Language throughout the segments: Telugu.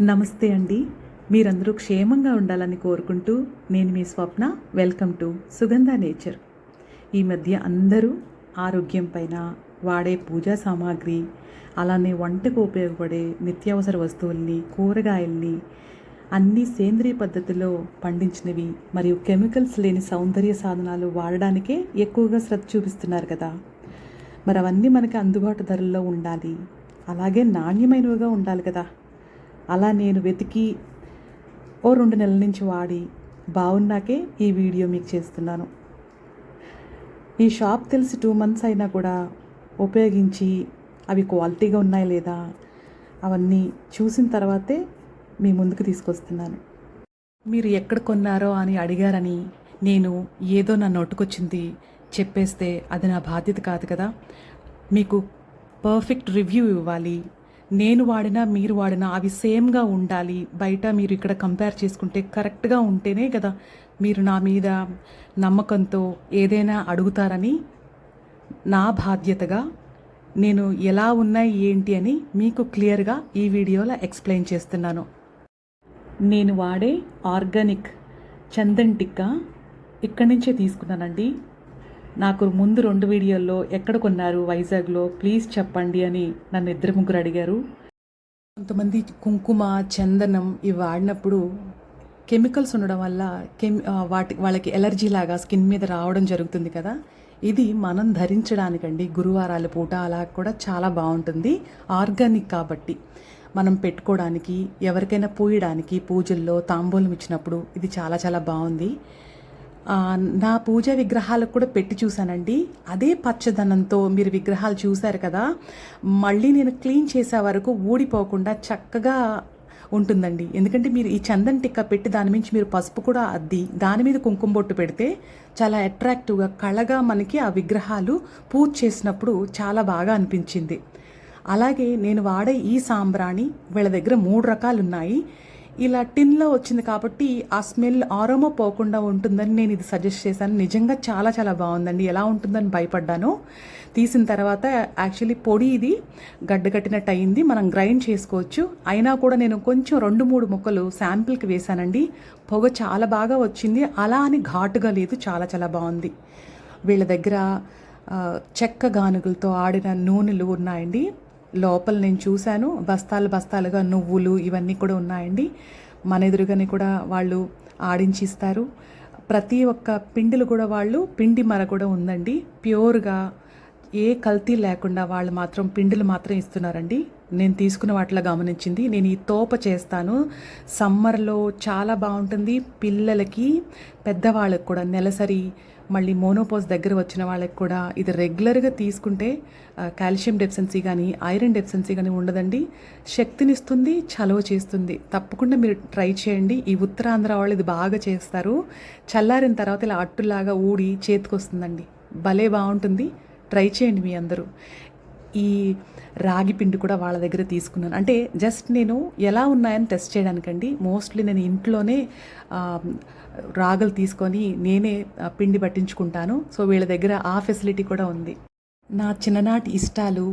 నమస్తే అండి. మీరందరూ క్షేమంగా ఉండాలని కోరుకుంటూ నేను మీ Swapna welcome to Sugandha nature. ఈ మధ్య అందరూ ఆరోగ్యం పైన వాడే పూజా సామాగ్రి అలానే వంటకు ఉపయోగపడే నిత్యావసర వస్తువుల్ని కూరగాయల్ని అన్ని సేంద్రియ పద్ధతిలో పండించినవి మరియు కెమికల్స్ లేని సౌందర్య సాధనాలు వాడడానికే ఎక్కువగా శ్రద్ధ చూపిస్తున్నారు కదా. మరి అవన్నీ మనకి అందుబాటు ధరల్లో ఉండాలి. అలాగే నాణ్యమైనవిగా ఉండాలి కదా. అలా నేను వెతికి ఓ రెండు నెలల నుంచి వాడి బాగున్నాకే ఈ వీడియో మీకు చేస్తున్నాను. ఈ షాప్ తెలిసి టూ మంత్స్ అయినా కూడా ఉపయోగించి అవి క్వాలిటీగా ఉన్నాయా లేదా అవన్నీ చూసిన తర్వాతే మీ ముందుకు తీసుకొస్తున్నాను. మీరు ఎక్కడ కొన్నారో అని అడిగారని నేను ఏదో నా నోటుకొచ్చింది చెప్పేస్తే అది నా బాధ్యత కాదు కదా. మీకు పర్ఫెక్ట్ రివ్యూ ఇవ్వాలి. నేను వాడినా మీరు వాడినా అవి సేమ్గా ఉండాలి. బయట మీరు ఇక్కడ కంపేర్ చేసుకుంటే కరెక్ట్గా ఉంటేనే కదా మీరు నా మీద నమ్మకంతో ఏదైనా అడుగుతారని నా బాధ్యతగా నేను ఎలా ఉన్నాయి ఏంటి అని మీకు క్లియర్గా ఈ వీడియోలో ఎక్స్ప్లెయిన్ చేస్తున్నాను. నేను వాడే ఆర్గానిక్ చందన్ టిక్కా ఇక్కడి నుంచే తీసుకున్నానండి. నాకు ముందు రెండు వీడియోల్లో ఎక్కడ కొన్నారు వైజాగ్లో? ప్లీజ్ చెప్పండి అని నన్ను ఇద్దరు ముగ్గురు అడిగారు. కొంతమంది కుంకుమ చందనం ఇవి వాడినప్పుడు కెమికల్స్ ఉండడం వల్ల కెమి వాటి వాళ్ళకి ఎలర్జీ లాగా స్కిన్ మీద రావడం జరుగుతుంది కదా. ఇది మనం ధరించడానికండి. గురువారాల పూట అలా కూడా చాలా బాగుంటుంది. ఆర్గానిక్ కాబట్టి. మనం పెట్టుకోవడానికి ఎవరికైనా పూయడానికి పూజల్లో తాంబూలం ఇచ్చినప్పుడు ఇది చాలా చాలా బాగుంది. నా పూజా విగ్రహాలకు కూడా పెట్టి చూశానండి. అదే పచ్చదనంతో మీరు విగ్రహాలు చూశారు కదా మళ్ళీ నేను క్లీన్ చేసే వరకు ఊడిపోకుండా చక్కగా ఉంటుందండి. ఎందుకంటే మీరు ఈ చందన్ టిక్క పెట్టి దాని మించి మీరు పసుపు కూడా అద్ది దాని మీద కుంకుమ బొట్టు పెడితే చాలా అట్రాక్టివ్గా కళగా మనకి ఆ విగ్రహాలు పూజ చేసినప్పుడు చాలా బాగా అనిపించింది. అలాగే నేను వాడే ఈ సాంబ్రాణి వీళ్ళ దగ్గర మూడు రకాలు ఉన్నాయి ఇలా టిన్లో వచ్చింది కాబట్టి ఆ స్మెల్ ఆరోమో పోకుండా ఉంటుందని నేను ఇది సజెస్ట్ చేశాను. నిజంగా చాలా చాలా బాగుందండి. ఎలా ఉంటుందని భయపడ్డాను. తీసిన తర్వాత యాక్చువల్లీ పొడి ఇది గడ్డగట్టినట్టు అయింది. మనం గ్రైండ్ చేసుకోవచ్చు. అయినా కూడా నేను కొంచెం రెండు మూడు ముక్కలు శాంపిల్కి వేశానండి. పొగ చాలా బాగా వచ్చింది. అలా అని ఘాటుగా లేదు. చాలా చాలా బాగుంది. వీళ్ళ దగ్గర చెక్క గానుగులతో ఆడిన నూనెలు ఉన్నాయండి. లోపల నేను చూశాను. బస్తాలు బస్తాలుగా నువ్వులు ఇవన్నీ కూడా ఉన్నాయండి. మన ఎదురుగానే కూడా వాళ్ళు ఆడించి ఇస్తారు ప్రతి ఒక్క పిండిలు కూడా వాళ్ళు పిండి మర కూడా ఉందండి. ప్యూర్గా ఏ కల్తీ లేకుండా వాళ్ళు మాత్రం పిండిలు మాత్రం ఇస్తున్నారండి. నేను తీసుకున్న వాటిలో గమనించింది. నేను ఈ తోప చేస్తాను. సమ్మర్లో చాలా బాగుంటుంది. పిల్లలకి పెద్దవాళ్ళకి కూడా నెలసరి మళ్ళీ మోనోపోజ్ దగ్గర వచ్చిన వాళ్ళకి కూడా ఇది రెగ్యులర్గా తీసుకుంటే కాల్షియం డెఫిషియన్సీ కానీ ఐరన్ డెఫిషియన్సీ కానీ ఉండదండి. శక్తినిస్తుంది చలవ చేస్తుంది. తప్పకుండా మీరు ట్రై చేయండి. ఈ ఉత్తరాంధ్ర వాళ్ళు ఇది బాగా చేస్తారు. చల్లారిన తర్వాత ఇలా అట్టులాగా ఊడి చేతికి వస్తుందండి భలే బాగుంటుంది. ట్రై చేయండి మీ అందరూ. ఈ రాగి పిండి కూడా వాళ్ళ దగ్గర తీసుకున్నాను. అంటే జస్ట్ నేను ఎలా ఉన్నాయని టెస్ట్ చేయడానికండి మోస్ట్లీ నేను ఇంట్లోనే రాగులు తీసుకొని నేనే పిండి పట్టించుకుంటాను. సో వీళ్ళ దగ్గర ఆ ఫెసిలిటీ కూడా ఉంది. నా చిన్ననాటి ఇష్టాలు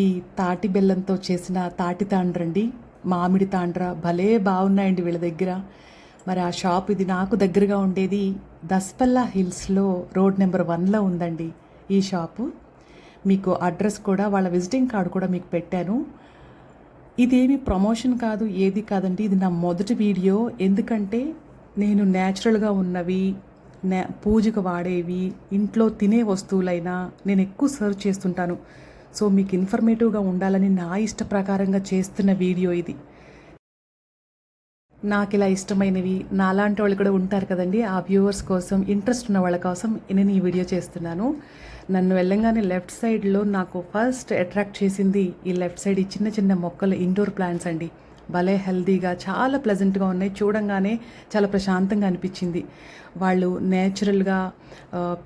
ఈ తాటి బెల్లంతో చేసిన తాటి తాండ్రండి మామిడి తాండ్ర భలే బాగున్నాయండి వీళ్ళ దగ్గర. మరి ఆ షాప్ ఇది నాకు దగ్గరగా ఉండేది దస్పల్లా హిల్స్లో రోడ్ నెంబర్ వన్లో ఉందండి ఈ షాపు. మీకు అడ్రస్ కూడా వాళ్ళ విజిటింగ్ కార్డు కూడా మీకు పెట్టాను. ఇదేమి ప్రమోషన్ కాదు ఏది కాదండి ఇది నా మొదటి వీడియో. ఎందుకంటే నేను న్యాచురల్గా ఉన్నవి నే పూజకు వాడేవి ఇంట్లో తినే వస్తువులైనా నేను ఎక్కువ సర్వ్ చేస్తుంటాను. సో మీకు ఇన్ఫర్మేటివ్గా ఉండాలని నా ఇష్ట ప్రకారంగా చేస్తున్న వీడియో ఇది. నాకు ఇలా ఇష్టమైనవి నాలాంటి వాళ్ళు కూడా ఉంటారు కదండి. ఆ వ్యూవర్స్ కోసం ఇంట్రెస్ట్ ఉన్న వాళ్ళ కోసం నేను ఈ వీడియో చేస్తున్నాను. నన్ను వెళ్ళంగానే లెఫ్ట్ సైడ్లో నాకు ఫస్ట్ అట్రాక్ట్ చేసింది ఈ లెఫ్ట్ సైడ్ ఈ చిన్న చిన్న మొక్కలు ఇండోర్ ప్లాంట్స్ అండి. భలే హెల్దీగా చాలా ప్లెజెంట్గా ఉన్నాయి. చూడంగానే చాలా ప్రశాంతంగా అనిపించింది. వాళ్ళు నేచురల్గా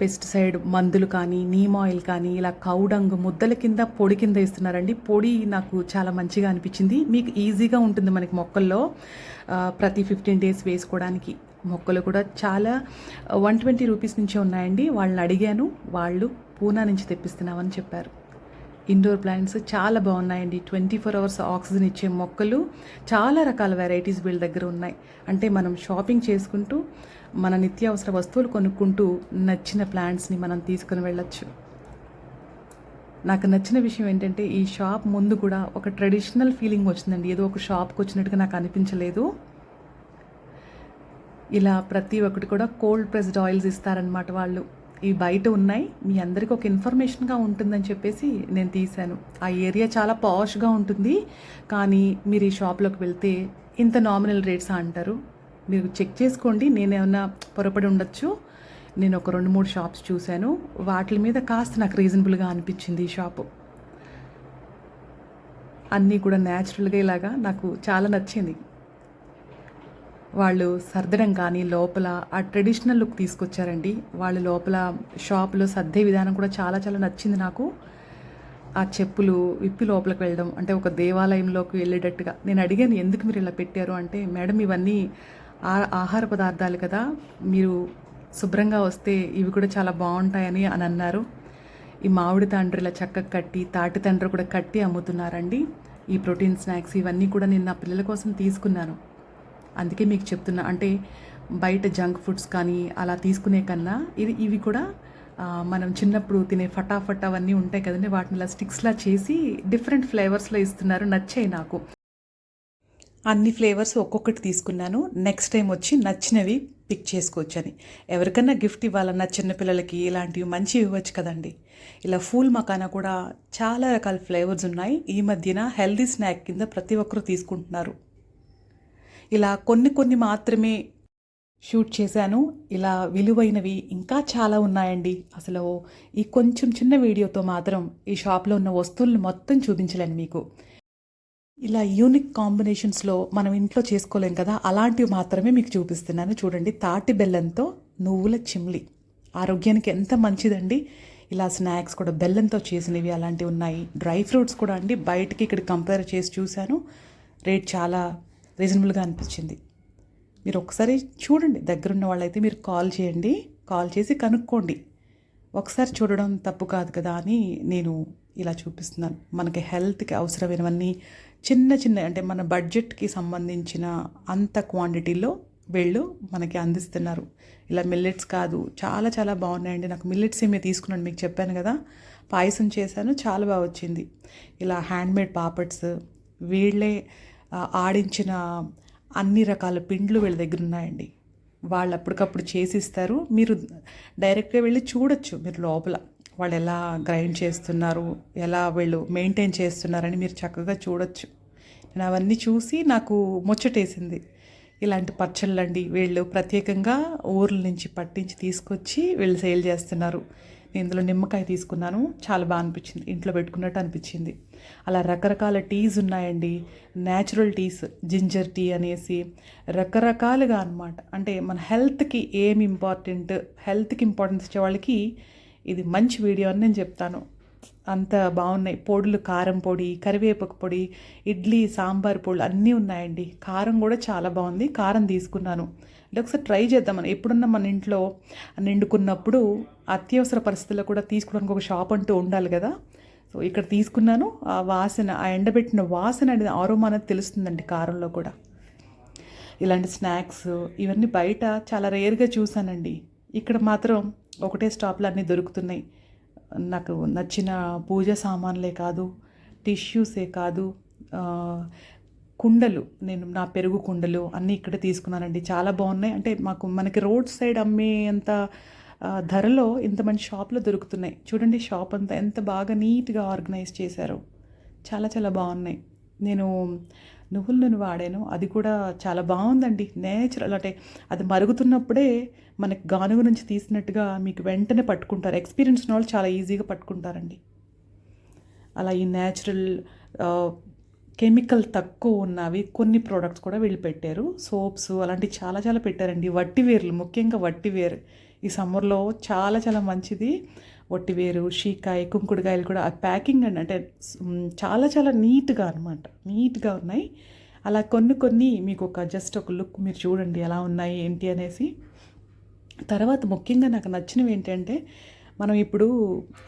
పెస్టిసైడ్ మందులు కానీ నీమ్ ఆయిల్ కానీ ఇలా కౌడంగ్ ముద్దల కింద పొడి కింద ఇస్తున్నారండి పొడి నాకు చాలా మంచిగా అనిపించింది. మీకు ఈజీగా ఉంటుంది మనకి మొక్కల్లో ప్రతి ఫిఫ్టీన్ డేస్ వేసుకోవడానికి. మొక్కలు కూడా చాలా వన్ ట్వంటీ రూపీస్ నుంచే ఉన్నాయండి. వాళ్ళని అడిగాను. వాళ్ళు పూనా నుంచి తెప్పిస్తున్నామని చెప్పారు. ఇండోర్ ప్లాంట్స్ చాలా బాగున్నాయండి. ట్వంటీ ఫోర్ అవర్స్ ఆక్సిజన్ ఇచ్చే మొక్కలు చాలా రకాల వెరైటీస్ వీళ్ళ దగ్గర ఉన్నాయి. అంటే మనం షాపింగ్ చేసుకుంటూ మన నిత్యావసర వస్తువులు కొనుక్కుంటూ నచ్చిన ప్లాంట్స్ని మనం తీసుకుని వెళ్ళచ్చు. నాకు నచ్చిన విషయం ఏంటంటే ఈ షాప్ ముందు కూడా ఒక ట్రెడిషనల్ ఫీలింగ్ వచ్చిందండి. ఏదో ఒక షాప్కి వచ్చినట్టుగా నాకు అనిపించలేదు. ఇలా ప్రతి ఒక్కటి కూడా కోల్డ్ ప్రెస్డ్ ఆయిల్స్ ఇస్తారనమాట వాళ్ళు. ఈ బయట ఉన్నాయి. మీ అందరికీ ఒక ఇన్ఫర్మేషన్గా ఉంటుందని చెప్పేసి నేను తీశాను. ఆ ఏరియా చాలా పాష్గా ఉంటుంది. కానీ మీరు ఈ షాప్లోకి వెళ్తే ఇంత నామినల్ రేట్స్ అంటారు? మీరు చెక్ చేసుకోండి. నేనేమన్నా పొరపడి ఉండొచ్చు? నేను ఒక రెండు మూడు షాప్స్ చూశాను. వాటి మీద కాస్త నాకు రీజనబుల్గా అనిపించింది ఈ షాపు. అన్నీ కూడా న్యాచురల్గా ఇలాగా నాకు చాలా నచ్చింది. వాళ్ళు సర్దడం కానీ లోపల ఆ ట్రెడిషనల్ లుక్ తీసుకొచ్చారండి. వాళ్ళు లోపల షాప్లో సర్దే విధానం కూడా చాలా చాలా నచ్చింది నాకు. ఆ చెప్పులు విప్పి లోపలికి వెళ్ళడం అంటే ఒక దేవాలయంలోకి వెళ్ళేటట్టుగా. నేను అడిగాను ఎందుకు మీరు ఇలా పెట్టారు? అంటే మేడం ఇవన్నీ ఆ- ఆహార పదార్థాలు కదా. మీరు శుభ్రంగా వస్తే ఇవి కూడా చాలా బాగుంటాయని అని అన్నారు. ఈ మామిడి తండ్రి ఇలా చక్కగా కట్టి తాటి తండ్రి కూడా కట్టి అమ్ముతున్నారండి. ఈ ప్రోటీన్ స్నాక్స్ ఇవన్నీ కూడా నేను నా పిల్లల కోసం తీసుకున్నాను. అందుకే మీకు చెప్తున్నా అంటే బయట జంక్ ఫుడ్స్ కానీ అలా తీసుకునే కన్నా ఇది ఇవి కూడా మనం చిన్నప్పుడు తినే ఫటాఫట్ అవన్నీ ఉంటాయి కదండి. వాటిని ఇలా స్టిక్స్లా చేసి డిఫరెంట్ ఫ్లేవర్స్లో ఇస్తున్నారు. నచ్చాయి నాకు. అన్ని ఫ్లేవర్స్ ఒక్కొక్కటి తీసుకున్నాను. నెక్స్ట్ టైం వచ్చి నచ్చినవి పిక్ చేసుకోవచ్చని. ఎవరికన్నా గిఫ్ట్ ఇవ్వాలన్నా చిన్నపిల్లలకి ఇలాంటివి మంచివి ఇవ్వచ్చు కదండి. ఇలా ఫూల్ మకానా కూడా చాలా రకాల ఫ్లేవర్స్ ఉన్నాయి. ఈ మధ్యన హెల్దీ స్నాక్ కింద ప్రతి ఒక్కరు తీసుకుంటున్నారు. ఇలా కొన్ని కొన్ని మాత్రమే షూట్ చేశాను. ఇలా విలువైనవి ఇంకా చాలా ఉన్నాయండి. అసలు ఈ కొంచెం చిన్న వీడియోతో మాత్రం ఈ షాప్లో ఉన్న వస్తువులను మొత్తం చూపించలేను మీకు. ఇలా యూనిక్ కాంబినేషన్స్లో మనం ఇంట్లో చేసుకోలేం కదా అలాంటివి మాత్రమే మీకు చూపిస్తున్నాను. చూడండి తాటి బెల్లంతో నువ్వుల చిమ్లి. ఆరోగ్యానికి ఎంత మంచిదండి. ఇలా స్నాక్స్ కూడా బెల్లంతో చేసినవి అలాంటివి ఉన్నాయి. డ్రై ఫ్రూట్స్ కూడా అండి. బయటకి ఇక్కడ కంపేర్ చేసి చూశాను. రేట్ చాలా రీజనబుల్గా అనిపించింది. మీరు ఒకసారి చూడండి దగ్గరున్న వాళ్ళైతే మీరు కాల్ చేయండి కాల్ చేసి కనుక్కోండి. ఒకసారి చూడడం తప్పు కాదు కదా అని నేను ఇలా చూపిస్తున్నాను. మనకి హెల్త్కి అవసరమైనవన్నీ చిన్న చిన్న అంటే మన బడ్జెట్కి సంబంధించిన అంత క్వాంటిటీలో వీళ్ళు మనకి అందిస్తున్నారు. ఇలా మిల్లెట్స్ కాదు చాలా చాలా బాగున్నాయండి. నాకు మిల్లెట్స్ ఏమీ తీసుకున్నాను మీకు చెప్పాను కదా. పాయసం చేశాను చాలా బాగా వచ్చింది. ఇలా హ్యాండ్మేడ్ పాపడ్స్ వీళ్ళే ఆడించిన అన్ని రకాల పిండ్లు వీళ్ళ దగ్గర ఉన్నాయండి. వాళ్ళు అప్పటికప్పుడు చేసి ఇస్తారు మీరు డైరెక్ట్గా వెళ్ళి చూడొచ్చు మీరు లోపల. వాళ్ళు ఎలా గ్రైండ్ చేస్తున్నారు ఎలా వీళ్ళు మెయింటైన్ చేస్తున్నారని మీరు చక్కగా చూడొచ్చు. నేను అవన్నీ చూసి నాకు ముచ్చటేసింది. ఇలాంటి పచ్చళ్ళండి వీళ్ళు ప్రత్యేకంగా ఊర్ల నుంచి పట్టించి తీసుకొచ్చి వీళ్ళు సేల్ చేస్తున్నారు. ఇందులో నిమ్మకాయ తీసుకున్నాను. చాలా బాగా అనిపించింది. ఇంట్లో పెట్టుకున్నట్టు అనిపించింది. అలా రకరకాల టీస్ ఉన్నాయండి. న్యాచురల్ టీస్ జింజర్ టీ అనేసి రకరకాలుగా అనమాట అంటే మన హెల్త్కి ఏం ఇంపార్టెంట్ హెల్త్కి ఇంపార్టెన్స్ ఇచ్చే వాళ్ళకి ఇది మంచి వీడియో అని నేను చెప్తాను. అంత బాగున్నాయి. పొడులు కారం పొడి కరివేపాకు పొడి ఇడ్లీ సాంబార్ పొడులు అన్నీ ఉన్నాయండి. కారం కూడా చాలా బాగుంది. కారం తీసుకున్నాను. అంటే ఒకసారి ట్రై చేద్దామని ఎప్పుడన్నా మన ఇంట్లో నిండుకున్నప్పుడు అత్యవసర పరిస్థితుల్లో కూడా తీసుకోవడానికి ఒక షాప్ అంటూ ఉండాలి కదా. సో ఇక్కడ తీసుకున్నాను. ఆ వాసన ఆ ఎండబెట్టిన వాసన అనేది ఆరోమా అనేది తెలుస్తుందండి కారంలో కూడా. ఇలాంటి స్నాక్స్ ఇవన్నీ బయట చాలా రేర్గా చూసానండి ఇక్కడ మాత్రం ఒకటే స్టాప్లో అన్నీ దొరుకుతున్నాయి. నాకు నచ్చిన పూజ సామాన్లే కాదు టిష్యూసే కాదు కుండలు నేను నా పెరుగు కుండలు అన్నీ ఇక్కడ తీసుకున్నానండి. చాలా బాగున్నాయి. అంటే మాకు మనకి రోడ్ సైడ్ అమ్మేంత అంత ధరలో ఇంత మంచి షాప్లో దొరుకుతున్నాయి. చూడండి షాప్ అంతా ఎంత బాగా నీట్గా ఆర్గనైజ్ చేశారు. చాలా చాలా బాగున్నాయి. నేను నువ్వుల నూనె వాడాను. అది కూడా చాలా బాగుందండి. నేచురల్ అంటే అది మరుగుతున్నప్పుడే మనకి గానుగు నుంచి తీసినట్టుగా మీకు వెంటనే పట్టుకుంటారు. ఎక్స్పీరియన్స్ ఉన్న వాళ్ళు చాలా ఈజీగా పట్టుకుంటారండి. అలా ఈ నేచురల్ కెమికల్ తక్కువ ఉన్నవి కొన్ని ప్రోడక్ట్స్ కూడా వీళ్ళు పెట్టారు సోప్స్ అలాంటివి చాలా చాలా పెట్టారండి. వట్టివేర్లు ముఖ్యంగా వట్టివేర్ ఈ సమ్మర్లో చాలా చాలా మంచిది. వట్టివేరు షీకాయ కుంకుడుకాయలు కూడా. ప్యాకింగ్ అండి అంటే చాలా చాలా నీట్గా అనమాట నీట్గా ఉన్నాయి. అలా కొన్ని కొన్ని మీకు ఒక జస్ట్ ఒక లుక్ మీరు చూడండి ఎలా ఉన్నాయి ఏంటి అనేసి. తర్వాత ముఖ్యంగా నాకు నచ్చినవి ఏంటంటే మనం ఇప్పుడు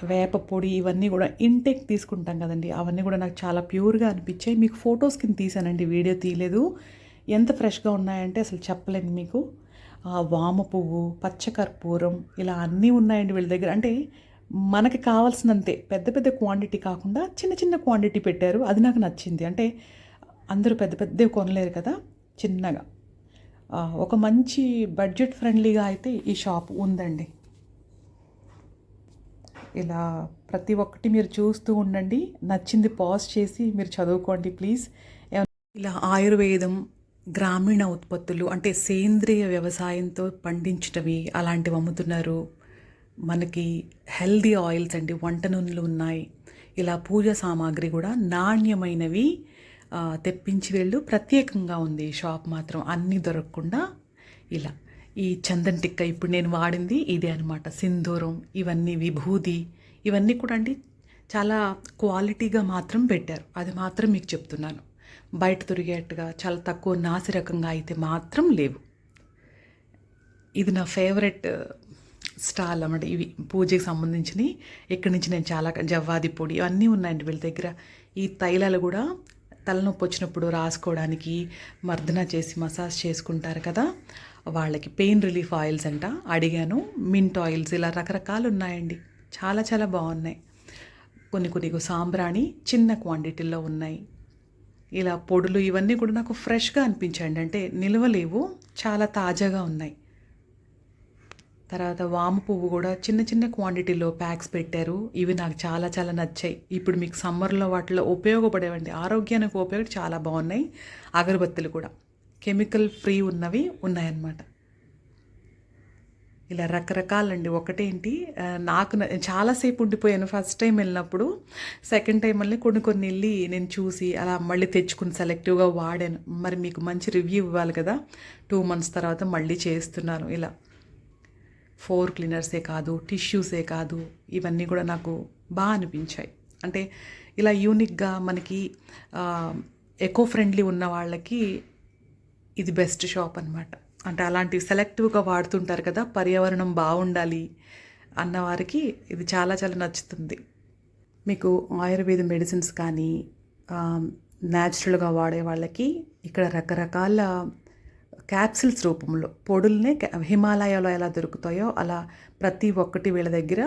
వేప పొడి ఇవన్నీ కూడా ఇంటేక్ తీసుకుంటాం కదండి. అవన్నీ కూడా నాకు చాలా ప్యూర్గా అనిపించాయి. మీకు ఫొటోస్ కింద తీసానండి. వీడియో తీయలేదు. ఎంత ఫ్రెష్గా ఉన్నాయంటే అసలు చెప్పలేను మీకు. ఆ వామ పువ్వు పచ్చకర్పూరం ఇలా అన్నీ ఉన్నాయండి వీళ్ళ దగ్గర. అంటే మనకి కావాల్సినంతే. పెద్ద పెద్ద క్వాంటిటీ కాకుండా చిన్న చిన్న క్వాంటిటీ పెట్టారు. అది నాకు నచ్చింది. అంటే అందరూ పెద్ద పెద్దవి కొనలేరు కదా చిన్నగా. ఒక మంచి బడ్జెట్ ఫ్రెండ్లీగా అయితే ఈ షాప్ ఉందండి. ఇలా ప్రతి ఒక్కటి మీరు చూస్తూ ఉండండి. నచ్చింది పాజ్ చేసి మీరు చదువుకోండి ప్లీజ్. ఇలా ఆయుర్వేదం గ్రామీణ ఉత్పత్తులు అంటే సేంద్రియ వ్యవసాయంతో పండించినవి అలాంటివి అమ్ముతున్నారు. మనకి హెల్దీ ఆయిల్స్ అండి వంట నూనెలు ఉన్నాయి. ఇలా పూజ సామాగ్రి కూడా నాణ్యమైనవి తెప్పించి వెళ్ళు. ప్రత్యేకంగా ఉంది. షాప్ మాత్రం అన్నీ దొరకకుండా ఇలా. ఈ చందన్ టిక్క ఇప్పుడు నేను వాడింది ఇదే అనమాట సింధూరం ఇవన్నీ విభూది ఇవన్నీ కూడా అండి చాలా క్వాలిటీగా మాత్రం పెట్టారు. అది మాత్రం మీకు చెప్తున్నాను. బయట దొరికేట్టుగా చాలా తక్కువ నాసిరకంగా అయితే మాత్రం లేవు. ఇది నా ఫేవరెట్ స్టాల్ అన్నమాట. ఇవి పూజకి సంబంధించినవి. ఇక్కడి నుంచి నేను చాలా జవ్వాది పొడి ఇవన్నీ ఉన్నాయండి వీళ్ళ దగ్గర. ఈ తైలాలు కూడా తలనొప్పి వచ్చినప్పుడు రాసుకోవడానికి మర్దన చేసి మసాజ్ చేసుకుంటారు కదా. వాళ్ళకి పెయిన్ రిలీఫ్ ఆయిల్స్ అంట. అడిగాను. మింట్ ఆయిల్స్ ఇలా రకరకాలు ఉన్నాయండి చాలా చాలా బాగున్నాయి. కొన్ని కొన్ని సాంబ్రాణి చిన్న క్వాంటిటీలో ఉన్నాయి. ఇలా పొడులు ఇవన్నీ కూడా నాకు ఫ్రెష్గా అనిపించండి అంటే నిలవలేవు చాలా తాజాగా ఉన్నాయి. తర్వాత వాము పువ్వు కూడా చిన్న చిన్న క్వాంటిటీలో ప్యాక్స్ పెట్టారు. ఇవి నాకు చాలా చాలా నచ్చాయి. ఇప్పుడు మీకు సమ్మర్లో వాటిలో ఉపయోగపడేవండి. ఆరోగ్యానికి ఉపయోగ చాలా బాగున్నాయి. అగరబత్తులు కూడా. కెమికల్ ఫ్రీ ఉన్నవి ఉన్నాయన్నమాట. ఇలా రకరకాలండి. ఒకటేంటి నాకు చాలాసేపు ఉండిపోయాను ఫస్ట్ టైం వెళ్ళినప్పుడు. సెకండ్ టైం వెళ్ళి కొన్ని కొన్ని వెళ్ళి నేను చూసి అలా మళ్ళీ తెచ్చుకుని సెలెక్టివ్గా వాడాను. మరి మీకు మంచి రివ్యూ ఇవ్వాలి కదా. టూ మంత్స్ తర్వాత మళ్ళీ చేస్తున్నాను ఇలా. ఫోర్ క్లీనర్సే కాదు టిష్యూసే కాదు ఇవన్నీ కూడా నాకు బాగా అనిపించాయి. అంటే ఇలా యూనిక్గా మనకి ఎకో ఫ్రెండ్లీ ఉన్న వాళ్ళకి ఇది బెస్ట్ షాప్ అనమాట అంటే అలాంటివి సెలెక్టివ్గా వాడుతుంటారు కదా పర్యావరణం బాగుండాలి అన్నవారికి ఇది చాలా చాలా నచ్చుతుంది. మీకు ఆయుర్వేద మెడిసిన్స్ కానీ న్యాచురల్గా వాడే వాళ్ళకి ఇక్కడ రకరకాల క్యాప్సిల్స్ రూపంలో పొడుల్నే హిమాలయాలో ఎలా దొరుకుతాయో అలా ప్రతి ఒక్కటి వీళ్ళ దగ్గర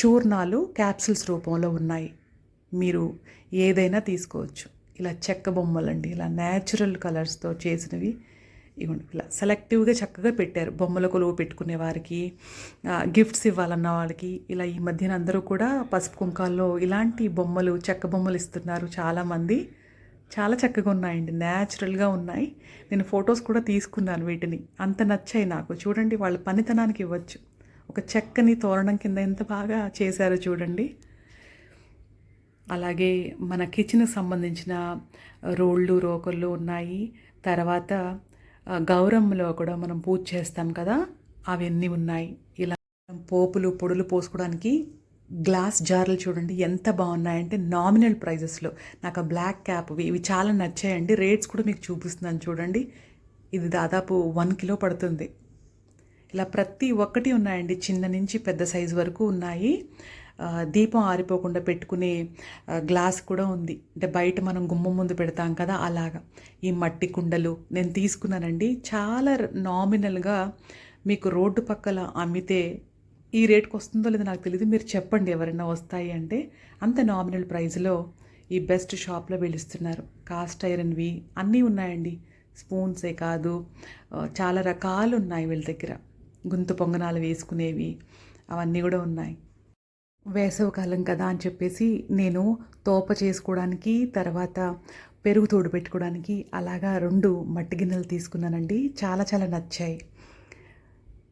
చూర్ణాలు క్యాప్సిల్స్ రూపంలో ఉన్నాయి. మీరు ఏదైనా తీసుకోవచ్చు. ఇలా చెక్క బొమ్మలండి ఇలా న్యాచురల్ కలర్స్తో చేసినవి. ఇవ్వండి ఇలా సెలెక్టివ్గా చక్కగా పెట్టారు. బొమ్మల కొలువు పెట్టుకునే వారికి గిఫ్ట్స్ ఇవ్వాలన్న వాళ్ళకి. ఇలా ఈ మధ్యన అందరూ కూడా పసుపు కుంకాల్లో ఇలాంటి బొమ్మలు చెక్క బొమ్మలు ఇస్తున్నారు చాలామంది. చాలా చక్కగా ఉన్నాయండి న్యాచురల్గా ఉన్నాయి. నేను ఫొటోస్ కూడా తీసుకున్నాను వీటిని. అంత నచ్చాయి నాకు. చూడండి వాళ్ళ పనితనానికి ఇవ్వచ్చు. ఒక చెక్కని తోరణం కింద ఎంత బాగా చేశారో చూడండి. అలాగే మన కిచెన్కి సంబంధించిన రోళ్ళు రోకళ్ళు ఉన్నాయి. తర్వాత గౌరమ్మలో కూడా మనం పూజ చేస్తాం కదా అవన్నీ ఉన్నాయి. ఇలా పోపులు పొడులు పోసుకోవడానికి గ్లాస్ జార్లు చూడండి ఎంత బాగున్నాయంటే నామినల్ ప్రైజెస్లో నాకు ఆ బ్లాక్ క్యాప్ ఇవి చాలా నచ్చాయండి. రేట్స్ కూడా మీకు చూపిస్తున్నాను చూడండి. ఇది దాదాపు వన్ కిలో పడుతుంది. ఇలా ప్రతి ఒక్కటి ఉన్నాయండి. చిన్న నుంచి పెద్ద సైజు వరకు ఉన్నాయి. దీపం ఆరిపోకుండా పెట్టుకునే గ్లాస్ కూడా ఉంది. అంటే బయట మనం గుమ్మం ముందు పెడతాం కదా అలాగా. ఈ మట్టి కుండలు నేను తీసుకున్నానండి. చాలా నామినల్గా మీకు రోడ్డు పక్కల అమ్మితే ఈ రేట్కి వస్తుందో లేదో నాకు తెలియదు మీరు చెప్పండి ఎవరైనా వస్తాయి అంటే అంత నామినల్ ప్రైస్లో ఈ బెస్ట్ షాప్లో పిలుస్తున్నారు. కాస్ట్ ఐరన్వి అన్నీ ఉన్నాయండి. స్పూన్సే కాదు చాలా రకాలు ఉన్నాయి వీళ్ళ దగ్గర. గొంతు పొంగనాలు వేసుకునేవి అవన్నీ కూడా ఉన్నాయి. వేసవికాలం కదా అని చెప్పేసి నేను తోప చేసుకోవడానికి తర్వాత పెరుగు తోడు పెట్టుకోవడానికి అలాగా రెండు మట్టి గిన్నెలు తీసుకున్నానండి. చాలా చాలా నచ్చాయి.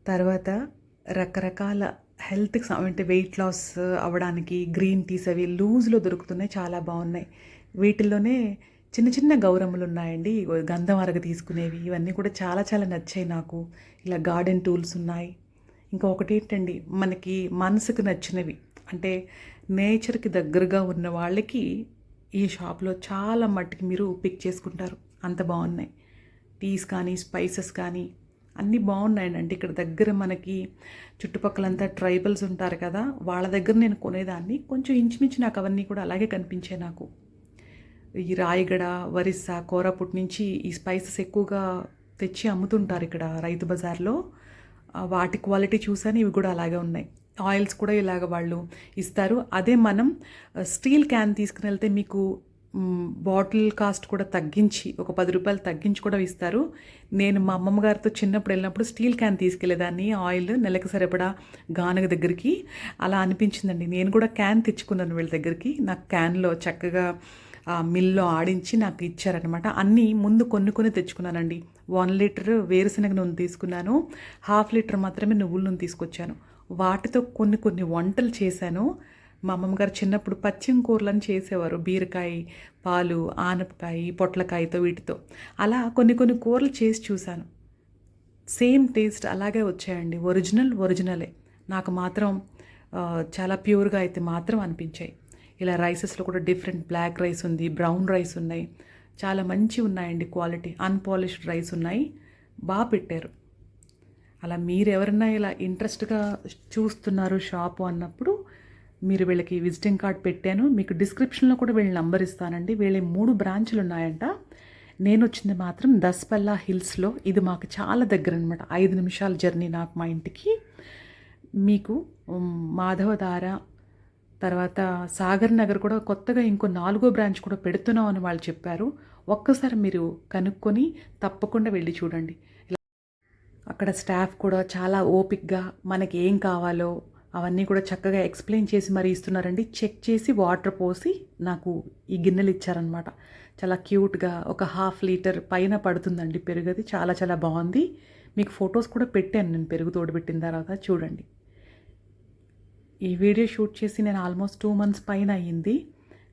తర్వాత రకరకాల హెల్త్కి అంటే వెయిట్ లాస్ అవ్వడానికి గ్రీన్ టీస్ అవి లూజ్లో దొరుకుతున్నాయి. చాలా బాగున్నాయి. వీటిల్లోనే చిన్న చిన్న గౌరమ్మలు ఉన్నాయండి. గంధం అరగ తీసుకునేవి ఇవన్నీ కూడా చాలా చాలా నచ్చాయి నాకు. ఇలా గార్డెన్ టూల్స్ ఉన్నాయి. ఇంకొకటి ఏంటండి మనకి మనసుకు నచ్చినవి. అంటే నేచర్కి దగ్గరగా ఉన్న వాళ్ళకి ఈ షాప్లో చాలా మట్టుకి మీరు పిక్ చేసుకుంటారు. అంత బాగున్నాయి టీస్ కానీ స్పైసెస్ కానీ అన్నీ బాగున్నాయండి ఇక్కడ దగ్గర మనకి చుట్టుపక్కలంతా ట్రైబల్స్ ఉంటారు కదా వాళ్ళ దగ్గర నేను కొనేదాన్ని. కొంచెం ఇంచుమించు నాకు అవన్నీ కూడా అలాగే కనిపించాయి నాకు. ఈ రాయగడ ఒరిస్సా కోరాపుట్ నుంచి ఈ స్పైసెస్ ఎక్కువగా తెచ్చి అమ్ముతుంటారు ఇక్కడ రైతు బజార్లో. వాటి క్వాలిటీ చూసాను ఇవి కూడా అలాగే ఉన్నాయి. ఆయిల్స్ కూడా ఇలాగ వాళ్ళు ఇస్తారు. అదే మనం స్టీల్ క్యాన్ తీసుకుని వెళ్తే మీకు బాటిల్ కాస్ట్ కూడా తగ్గించి ఒక పది రూపాయలు తగ్గించి కూడా ఇస్తారు. నేను మా అమ్మమ్మ గారితో చిన్నప్పుడు వెళ్ళినప్పుడు స్టీల్ క్యాన్ తీసుకెళ్ళేదాన్ని ఆయిల్ నెలకు సరిపడా గానుగ దగ్గరికి. అలా అనిపించిందండి. నేను కూడా క్యాన్ తెచ్చుకున్నాను వీళ్ళ దగ్గరికి. నాకు క్యాన్లో చక్కగా మిల్లో ఆడించి నాకు ఇచ్చారనమాట అన్నీ ముందు కొన్ని కొన్ని తెచ్చుకున్నానండి. వన్ లీటర్ వేరుశనగ నూనె తీసుకున్నాను. హాఫ్ లీటర్ మాత్రమే నువ్వుల నూనె తీసుకొచ్చాను. వాటితో కొన్ని కొన్ని వంటలు చేశాను. మా అమ్మమ్మ గారు చిన్నప్పుడు పచ్చిమ కూరలను చేసేవారు. బీరకాయ పాలు ఆనపకాయ పొట్లకాయతో వీటితో. అలా కొన్ని కొన్ని కూరలు చేసి చూశాను. సేమ్ టేస్ట్ అలాగే వచ్చాయండి. ఒరిజినల్ ఒరిజినలే. నాకు మాత్రం చాలా ప్యూర్గా అయితే మాత్రం అనిపించాయి. ఇలా రైసెస్లో కూడా డిఫరెంట్ బ్లాక్ రైస్ ఉంది బ్రౌన్ రైస్ ఉన్నాయి. చాలా మంచి ఉన్నాయండి క్వాలిటీ. అన్పాలిష్డ్ రైస్ ఉన్నాయి. బాగా పెట్టారు. అలా మీరు ఎవరైనా ఇలా ఇంట్రెస్ట్గా చూస్తున్నారు షాపు అన్నప్పుడు మీరు వీళ్ళకి విజిటింగ్ కార్డ్ పెట్టాను. మీకు డిస్క్రిప్షన్లో కూడా వీళ్ళ నంబర్ ఇస్తానండి. వీళ్ళ మూడు బ్రాంచ్లు ఉన్నాయంట నేను వచ్చింది మాత్రం దస్పల్లా హిల్స్లో. ఇది మాకు చాలా దగ్గర అనమాట ఐదు నిమిషాల జర్నీ నాకు మా ఇంటికి. మీకు మాధవధార తర్వాత సాగర్ నగర్ కూడా కొత్తగా ఇంకో నాలుగో బ్రాంచ్ కూడా పెడుతున్నాం అని వాళ్ళు చెప్పారు. ఒక్కసారి మీరు కనుక్కొని తప్పకుండా వెళ్ళి చూడండి. అక్కడ స్టాఫ్ కూడా చాలా ఓపిక్గా మనకి ఏం కావాలో అవన్నీ కూడా చక్కగా ఎక్స్ప్లెయిన్ చేసి మరి ఇస్తున్నారండి. చెక్ చేసి వాటర్ పోసి నాకు ఈ గిన్నెలు ఇచ్చారనమాట చాలా క్యూట్గా ఒక హాఫ్ లీటర్ పైన పడుతుందండి పెరుగది. చాలా చాలా బాగుంది. మీకు ఫొటోస్ కూడా పెట్టాను నేను పెరుగు తోడుపెట్టిన తర్వాత. చూడండి. ఈ వీడియో షూట్ చేసి నేను ఆల్మోస్ట్ టూ మంత్స్ పైన అయ్యింది.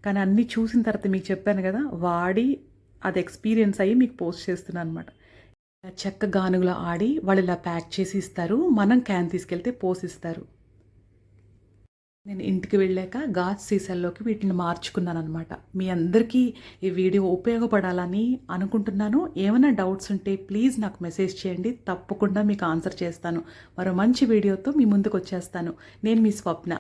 కానీ అన్నీ చూసిన తర్వాత మీకు చెప్పాను కదా వాడి అది ఎక్స్పీరియన్స్ అయ్యి మీకు పోస్ట్ చేస్తున్నాను అనమాట చెక్క గానుగులో ఆడి వాళ్ళు ఇలా ప్యాక్ చేసి ఇస్తారు. మనం క్యాన్ తీసుకెళ్తే పోసిస్తారు. నేను ఇంటికి వెళ్ళాక గాజు సీసాల్లోకి వీటిని మార్చుకున్నాను అనమాట మీ అందరికీ ఈ వీడియో ఉపయోగపడాలని అనుకుంటున్నాను. ఏమైనా డౌట్స్ ఉంటే ప్లీజ్ నాకు మెసేజ్ చేయండి. తప్పకుండా మీకు ఆన్సర్ చేస్తాను. మరో మంచి వీడియోతో మీ ముందుకు వచ్చేస్తాను. నేను మీ స్వప్న.